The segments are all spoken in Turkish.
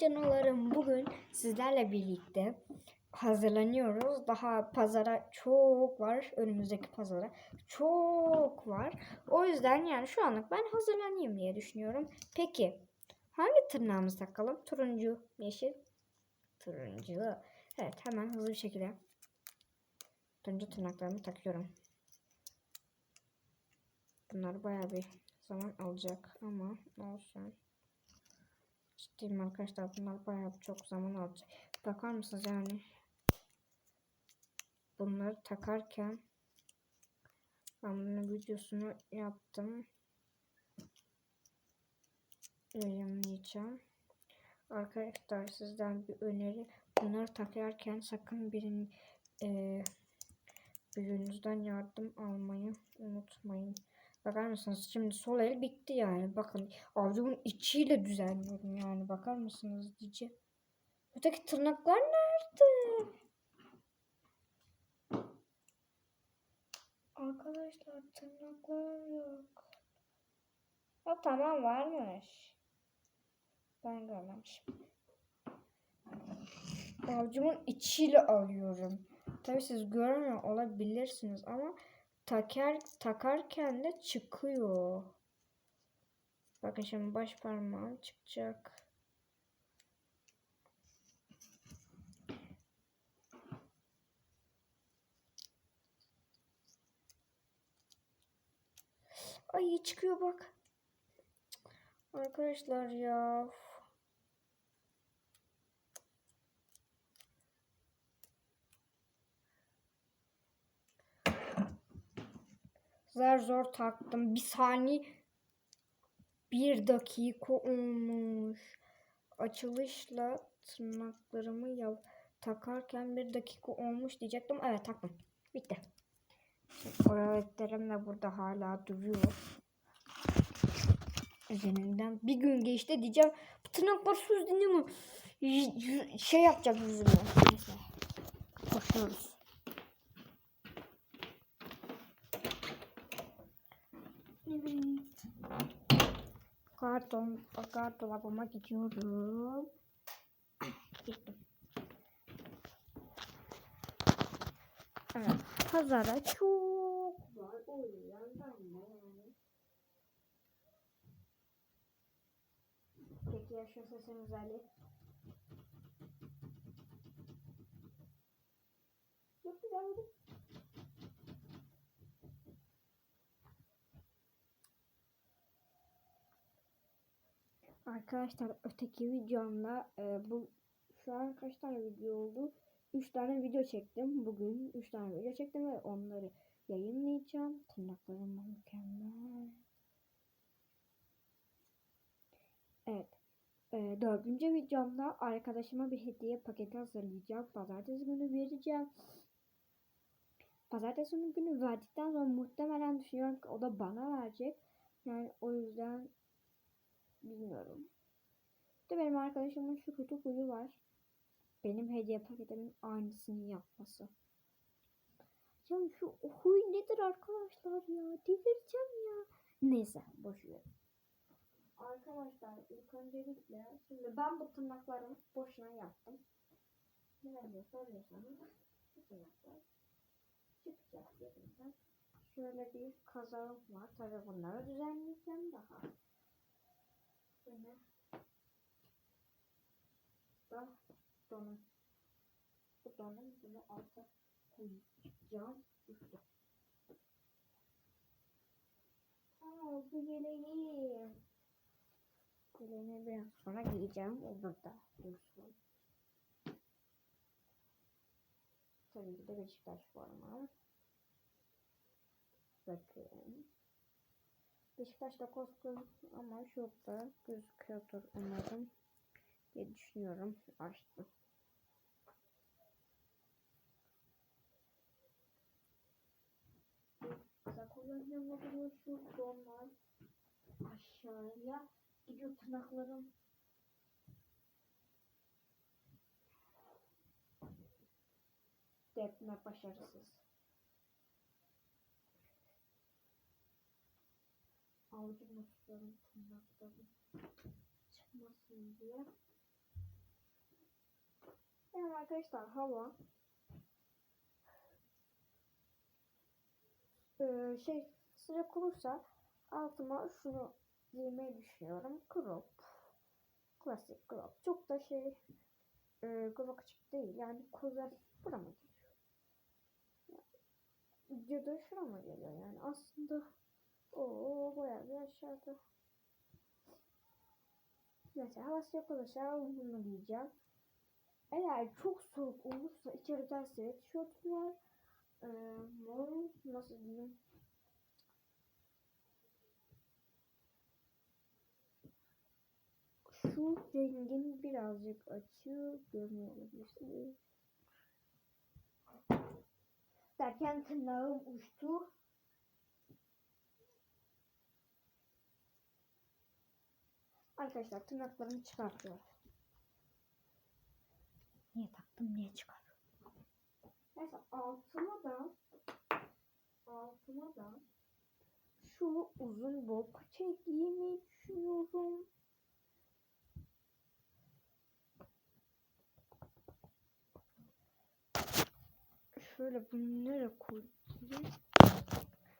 canalarım bugün sizlerle birlikte hazırlanıyoruz. Daha pazara çok var. Önümüzdeki pazara çok var. O yüzden yani şu anlık ben hazırlanayım diye düşünüyorum. Peki hangi tırnağımızı takalım? Turuncu, yeşil, turuncu. Evet hemen hızlı bir şekilde turuncu tırnaklarımı takıyorum. Bunlar bayağı bir zaman alacak ama olsun. Ciddiyim arkadaşlar bunlar bayağı çok zaman alacak. Bakar mısınız yani? Bunları takarken ben bunun videosunu yaptım. Yayınlayacağım. Arkadaşlar sizden bir öneri. Bunları takarken sakın birinin e, büyüğünüzden yardım almayı unutmayın. Bakar mısınız? Şimdi sol el bitti yani. Bakın avucumun içiyle düzenliyorum yani. Bakar mısınız diyeceğim. Öteki tırnaklar nerede? Arkadaşlar tırnaklar yok. Ha tamam varmış. Ben görmemişim. Avucumun içiyle alıyorum. Tabii siz görmüyor olabilirsiniz ama taker takarken de çıkıyor. Bakın şimdi baş parmağım çıkacak. Ay çıkıyor bak. Arkadaşlar ya. Zar zor taktım. Bir saniye. Bir dakika olmuş. Açılışla tırnaklarımı yap takarken bir dakika olmuş diyecektim. Evet taktım. Bitti. Oraletlerim de burada hala duruyor. Üzerinden bir gün geçti diyeceğim. Tırnaklar. Y- y- Şey yapacak yüzüme. Neyse. Koşuyoruz. Evet. Karton, kart dolabıma gidiyorum. Gittim. Evet. Pazara çok var. O yüzden ben de yani. Peki ya şu sesin özelliği? Çok güzel oldu. Arkadaşlar öteki videomda e, bu şu an kaç tane video oldu? 3 tane video çektim. Bugün 3 tane video çektim ve onları yayınlayacağım. Tırnaklarım mükemmel. Evet. E, dördüncü videomda arkadaşıma bir hediye paketi hazırlayacağım. Pazartesi günü vereceğim. Pazartesi günü verdikten sonra muhtemelen düşünüyorum ki o da bana verecek. Yani o yüzden bilmiyorum. De benim arkadaşımın şu kötü huyu var. Benim hediye paketimin aynısını yapması. Ya şu huy nedir arkadaşlar ya? Delireceğim ya. Neyse boş ver. Arkadaşlar ilk öncelikle şimdi ben bu tırnaklarımı boşuna yaptım. Neden diye soruyorsanız bu tırnaklar çıkacak yerinden. Şöyle bir kazağım var. Tabi bunları düzenleyeceğim daha. Şöyle da donum. Bu donum bunu alta koyacağım. Üstü. Aa bu yeleğim. Yeleğimi biraz sonra giyeceğim. O burada dursun. Tabii ki de Beşiktaş forma. Bakın. Beşiktaş'ta koskun ama şurada gözüküyordur umarım diye düşünüyorum. Açtım. Sakolarım oluyor şu donlar aşağıya gidiyor tırnaklarım. Depme başarısız. Avucumu tutuyorum tırnaklarım çıkmasın diye. arkadaşlar hava Ee, şey sıcak olursa altıma şunu giymeyi düşünüyorum. Crop. Klasik crop. Çok da şey e, kulak açık değil. Yani kollar burama geliyor. Ya da şurama geliyor yani. Aslında o bayağı bir aşağıda. Mesela hava sıcak olursa bunu giyeceğim. Eğer çok soğuk olursa içeriden sweatshirt var. Mor nasıl diyeyim? Şu rengin birazcık açığı görmüyor olabilirsiniz. Derken tırnağım uçtu. Arkadaşlar tırnaklarımı çıkartıyorum. Niye taktım niye çıkarıyorum? Neyse altıma da altıma da şu uzun bol paça giymeyi düşünüyorum. Şöyle bunu nereye koyayım?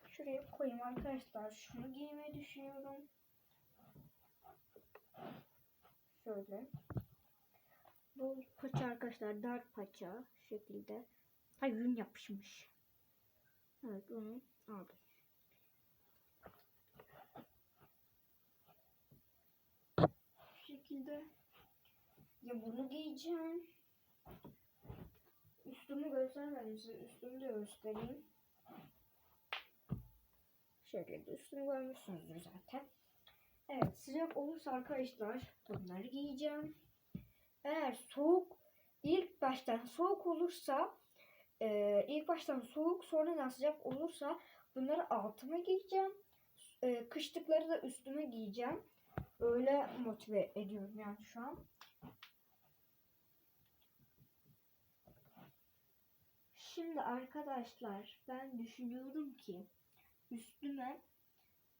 Şuraya koyayım arkadaşlar. Şunu giymeyi düşünüyorum. Şöyle. Bu paça arkadaşlar dar paça şekilde. Ha yün yapışmış. Evet onu aldım. Şekilde. Ya bunu giyeceğim. Üstümü göstermedim size. Üstümü de göstereyim. Şöyle üstümü görmüşsünüzdür zaten. Evet sıcak olursa arkadaşlar bunları giyeceğim. Eğer soğuk ilk baştan soğuk olursa e, ilk baştan soğuk sonradan sıcak olursa bunları altıma giyeceğim. E, kışlıkları da üstüme giyeceğim. Öyle motive ediyorum yani şu an. Şimdi arkadaşlar ben düşünüyorum ki üstüme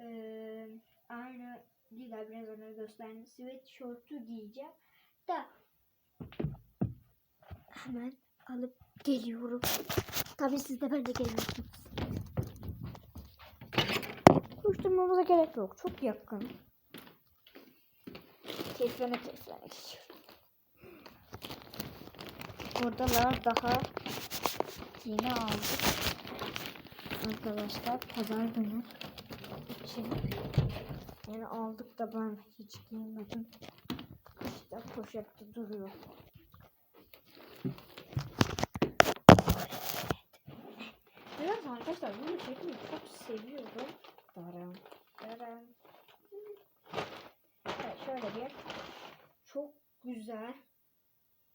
e, aynı Lila biraz önce gösterdiğim sweatshirt'ü giyeceğim. Da hemen alıp geliyorum. Tabii siz de ben de geliyorsunuz. Koşturmamıza gerek yok. Çok yakın. Keyiflerine keyiflerine geçiyorum. Buradalar daha yeni aldık. Arkadaşlar pazar günü için yani aldık da ben hiç giymedim. İşte poşette duruyor. Biraz arkadaşlar bunu çekmeyi çok seviyorum. Daram. Daram. Evet, şöyle bir çok güzel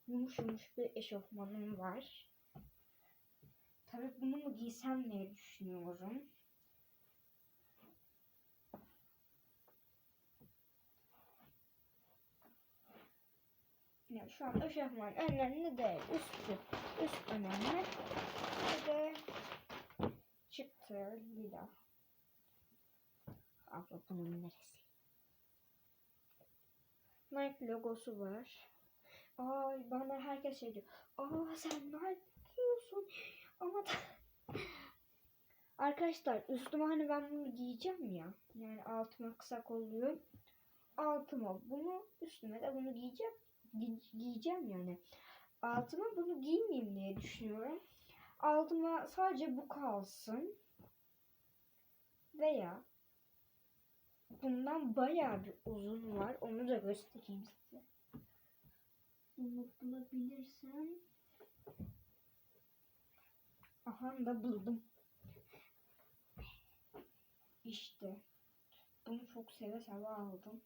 yumuş yumuş bir eşofmanım var. Tabii bunu mu giysem diye düşünüyorum. Yani şu an eşofman önemli değil. Üstü. Üst önemli. De çıktı lila. Abla bunun neresi? Nike logosu var. Ay bana herkes şey diyor. Aa sen Nike giyiyorsun. Ama da... Arkadaşlar üstüme hani ben bunu giyeceğim ya. Yani altıma kısa kolluyorum. Altıma bunu üstüme de bunu giyeceğim. Gi- giyeceğim yani. Altıma bunu giymeyeyim diye düşünüyorum. Altıma sadece bu kalsın. Veya bundan bayağı bir uzun var. Onu da göstereyim size. Bunu bulabilirsem. Aha da buldum. İşte. Bunu çok seve seve aldım.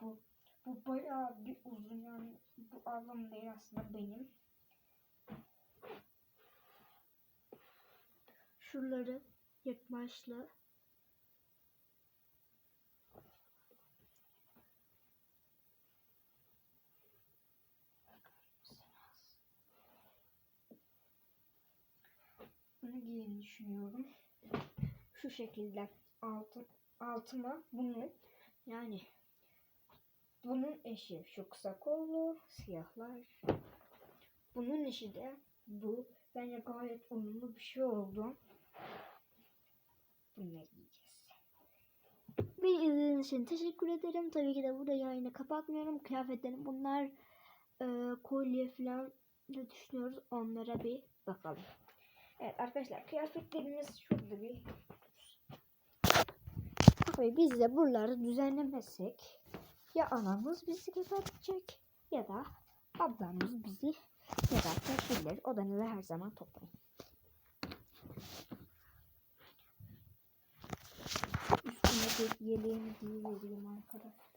Bu bu bayağı bir uzun yani bu ablam değil aslında benim. Şuraları yırtmaçlı. Bunu giymeyi düşünüyorum. Şu şekilde altı, altıma bunu yani Bunun eşi şu kısa kollu siyahlar. Bunun eşi de bu. Bence gayet uyumlu bir şey oldu. Bunları giyeceğiz. Beni izlediğiniz için teşekkür ederim. Tabii ki de burada yayını kapatmıyorum. Kıyafetlerim bunlar e, kolye falan da düşünüyoruz. Onlara bir bakalım. Evet arkadaşlar kıyafetlerimiz şurada bir Tabii biz de buraları düzenlemezsek ya anamız bizi gebertecek ya da ablamız bizi gebertebilir. Odanızı her zaman toplayın. üstüne bir yeleğimi giyivereyim arkadaşlar.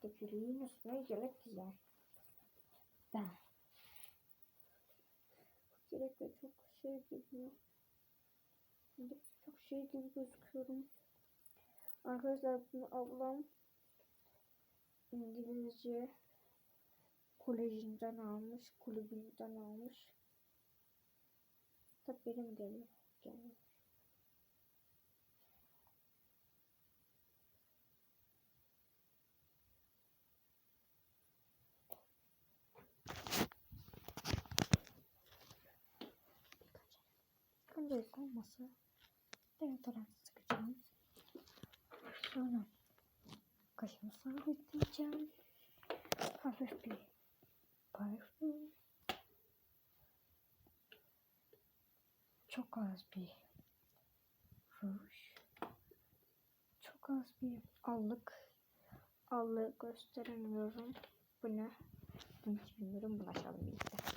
Tükürüğün üstüne yelek güzel. Ben. Yelek de çok şey gibi. Çok şey gibi gözüküyorum. Arkadaşlar bunu ablam İngilizce kolejinden almış, kulübünden almış. Tabii benim geliyor. Gelmiş. Öncelik olmasa ben taraf sıkacağım. Sonra kaşımı sabitleyeceğim. Hafif bir parfüm. Çok az bir ruj. Çok az bir Allık. Allığı gösteremiyorum. Bu ne? Bunu hiç bilmiyorum. Bulaşalım birlikte.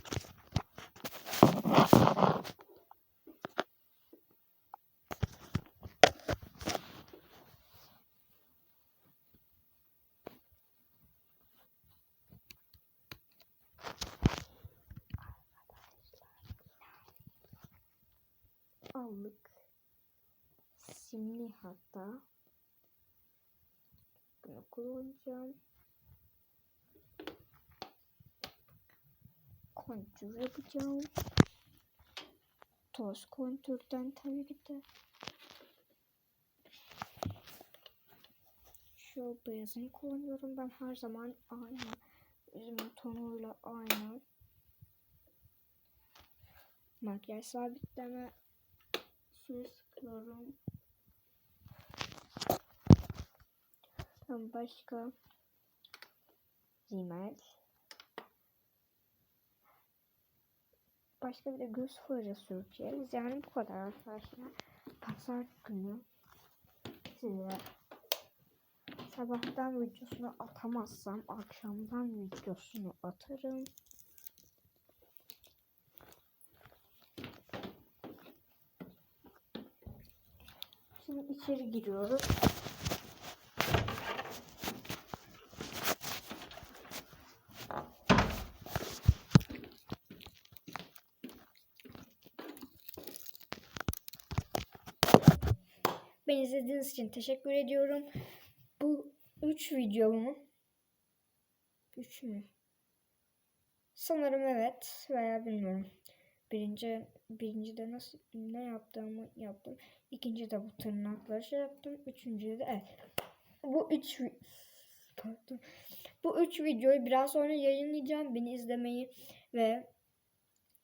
Allık. Simli hatta. Bunu kullanacağım. Kontür yapacağım. Toz kontürden tabii ki de. Şu beyazını kullanıyorum ben her zaman aynı. Yüzümün tonuyla aynı. Makyaj sabitleme suyu sıkıyorum. Tam başka rimel. Başka bir de göz fırı süreceğiz. Yani bu kadar arkadaşlar. Pazar günü size sabahtan videosunu atamazsam akşamdan videosunu atarım. Şimdi içeri giriyoruz. İzlediğiniz için teşekkür ediyorum. Bu 3 videomu 3 mü? Sanırım evet veya bilmiyorum. Birinci, birinci de nasıl ne yaptığımı yaptım. İkinci de bu tırnakları şey yaptım. Üçüncü de evet. Bu üç pardon. Bu üç videoyu biraz sonra yayınlayacağım. Beni izlemeyi ve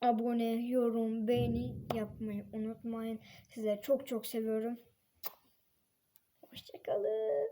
abone, yorum, beğeni yapmayı unutmayın. Sizleri çok çok seviyorum. Hoşçakalın.